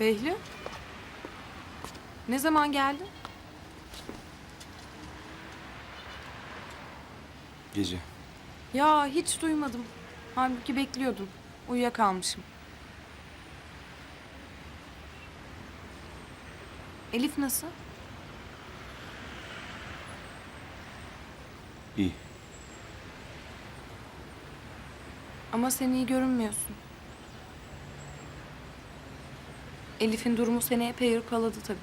Behlül? Ne zaman geldin? Gece. Ya hiç duymadım. Halbuki bekliyordum. Uyuyakalmışım. Elif nasıl? İyi. Ama sen iyi görünmüyorsun. Elif'in durumu seni epey hırpaladı tabii.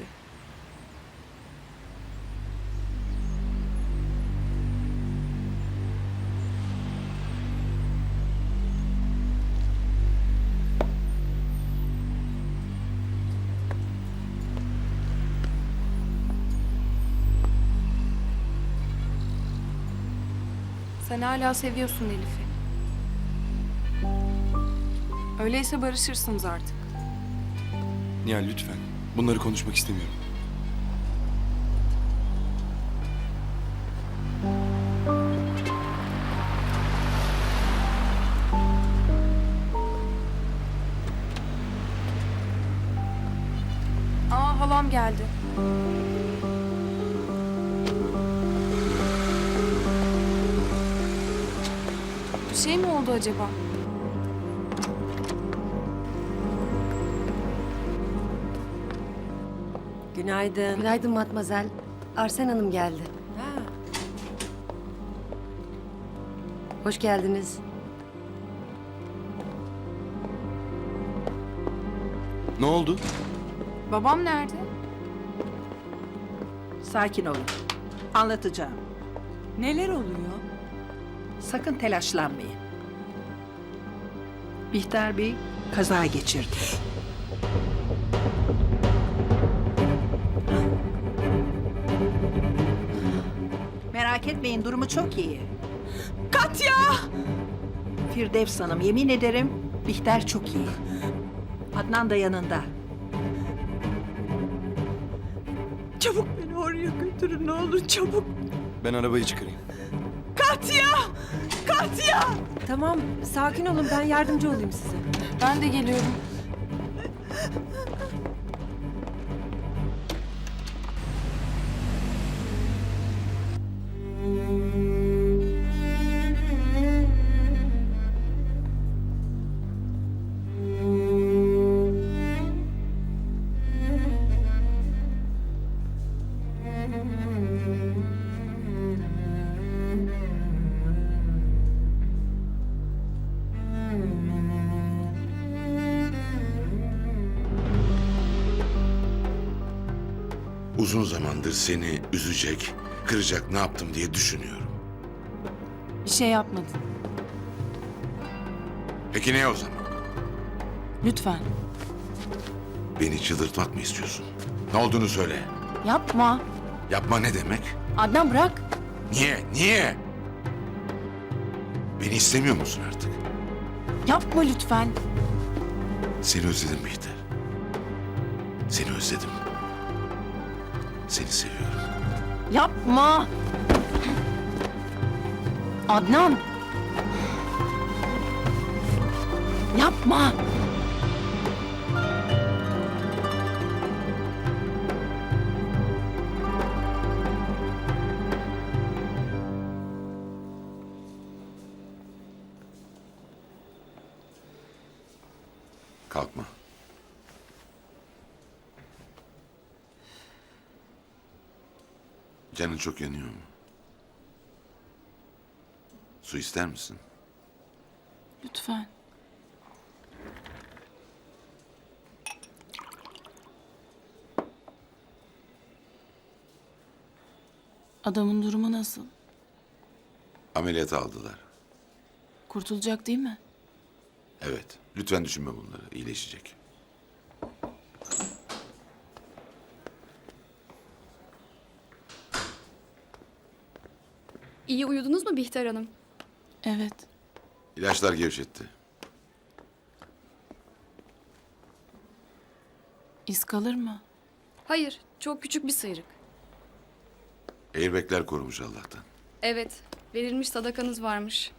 Sen hala seviyorsun Elif'i. Öyleyse barışırsınız artık. Nihal lütfen. Bunları konuşmak istemiyorum. Aa halam geldi. Bir şey mi oldu acaba? Günaydın. Günaydın Matmazel. Arsen Hanım geldi. Ha, Hoş geldiniz. Ne oldu? Babam nerede? Sakin olun. Anlatacağım. neler oluyor? Sakın telaşlanmayın. Bihter Bey kaza geçirdi. Merak etmeyin durumu çok iyi. Katya! Firdevs Hanım yemin ederim Bihter çok iyi. Adnan da yanında. Çabuk beni oraya götürün ne olur çabuk. Ben arabayı çıkarayım. Katya! Katya! Tamam sakin olun ben yardımcı olayım size. Ben de geliyorum. Uzun zamandır seni üzecek, kıracak ne yaptım diye düşünüyorum. Bir şey yapmadın. Peki ne o zaman? Lütfen. Beni çıldırtmak mı istiyorsun? Ne olduğunu söyle. Yapma. Yapma ne demek? Adnan bırak. Niye? Niye? Beni istemiyor musun artık? Yapma lütfen. Seni özledim Bihter. Seni özledim. Seni seviyorum. Yapma. Adnan. Yapma. Kalkma. Canın çok yanıyor mu? Su ister misin? Lütfen. Adamın durumu nasıl? Ameliyata aldılar. Kurtulacak değil mi? Evet. Lütfen düşünme bunları. İyileşecek. İyi uyudunuz mu Bihter Hanım? Evet. İlaçlar gevşetti. İz kalır mı? Hayır, çok küçük bir sıyrık. Airbag'ler korumuş Allah'tan. Evet, verilmiş sadakanız varmış.